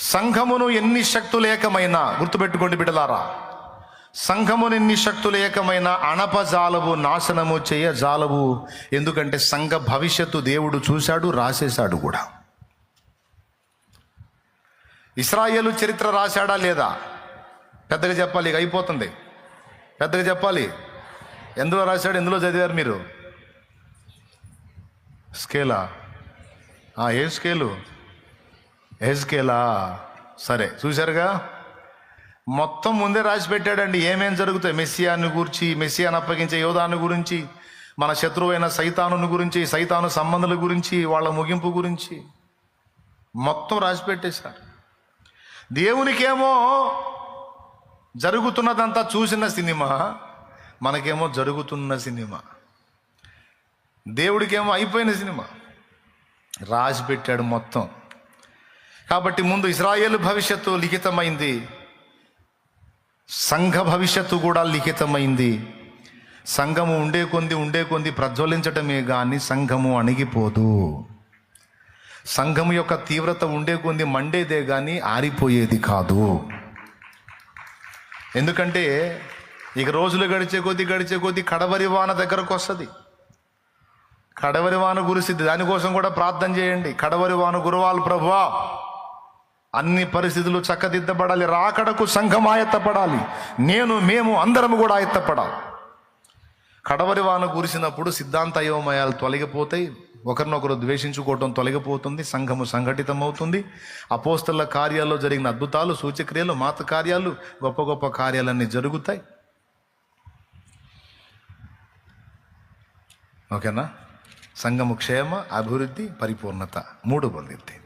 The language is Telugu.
సంఘమును ఎన్ని శక్తులేకమైనా గుర్తుపెట్టుకోండి బిడ్డలారా సంఘమును ఎన్ని శక్తులు ఏకమైన అణపజాలవు నాశనము చేయ జాలవు. ఎందుకంటే సంఘ భవిష్యత్తు దేవుడు చూశాడు రాసేశాడు కూడా. ఇస్రాయేలు చరిత్ర రాశాడా లేదా? పెద్దగా చెప్పాలి ఇక అయిపోతుంది. పెద్దగా చెప్పాలి. ఎందులో రాశాడు ఎందులో చదివారు మీరు? స్కేలా? ఏ స్కేలు? ఎజ్కేలా? సరే చూశారుగా? మొత్తం ముందే రాసి పెట్టాడండి ఏమేం జరుగుతాయి? మెస్సియాన్ని గురించి మెస్సియాను అప్పగించే యోధాన్ని గురించి మన శత్రువైన సైతాను గురించి సైతాను సంబంధాల గురించి వాళ్ళ ముగింపు గురించి. మొత్తం రాసి పెట్టేశారు దేవునికేమో జరుగుతున్నదంతా చూసిన సినిమా మనకేమో జరుగుతున్న సినిమా. దేవుడికేమో అయిపోయిన సినిమా. రాసి పెట్టాడు మొత్తం. కాబట్టి ముందు ఇస్రాయేల్ భవిష్యత్తు లిఖితమైంది. సంఘ భవిష్యత్తు కూడా లిఖితమైంది. సంఘము ఉండే కొంది ఉండే కొంది ప్రజ్వలించటమే కానీ సంఘము అణిగిపోదు. సంఘము యొక్క తీవ్రత ఉండే కొంది మండేదే కానీ ఆరిపోయేది కాదు. ఎందుకంటే ఇక రోజులు గడిచే కొద్ది గడిచే కొద్ది కడవరి వాన దగ్గరకు వస్తుంది. కడవరి వాన కురిసిద్ది దానికోసం కూడా ప్రార్థన చేయండి. కడవరి వాన గురువాలు ప్రభువా అన్ని పరిస్థితులు చక్కదిద్దబడాలి రాకడకు సంఘం ఆయత్తపడాలి. నేను మేము అందరం కూడా ఆయత్తపడాలి. కడవరి వాన కురిసినప్పుడు సిద్ధాంత అయోమయాలు తొలగిపోతాయి. ఒకరినొకరు ద్వేషించుకోవటం తొలగిపోతుంది సంఘము సంఘటితమవుతుంది. అపోస్తల కార్యాల్లో జరిగిన అద్భుతాలు సూచక్రియలు మాత కార్యాలు గొప్ప గొప్ప కార్యాలన్నీ జరుగుతాయి. ఓకేనా? సంఘము క్షేమ అభివృద్ధి పరిపూర్ణత మూడు పొందిద్ది.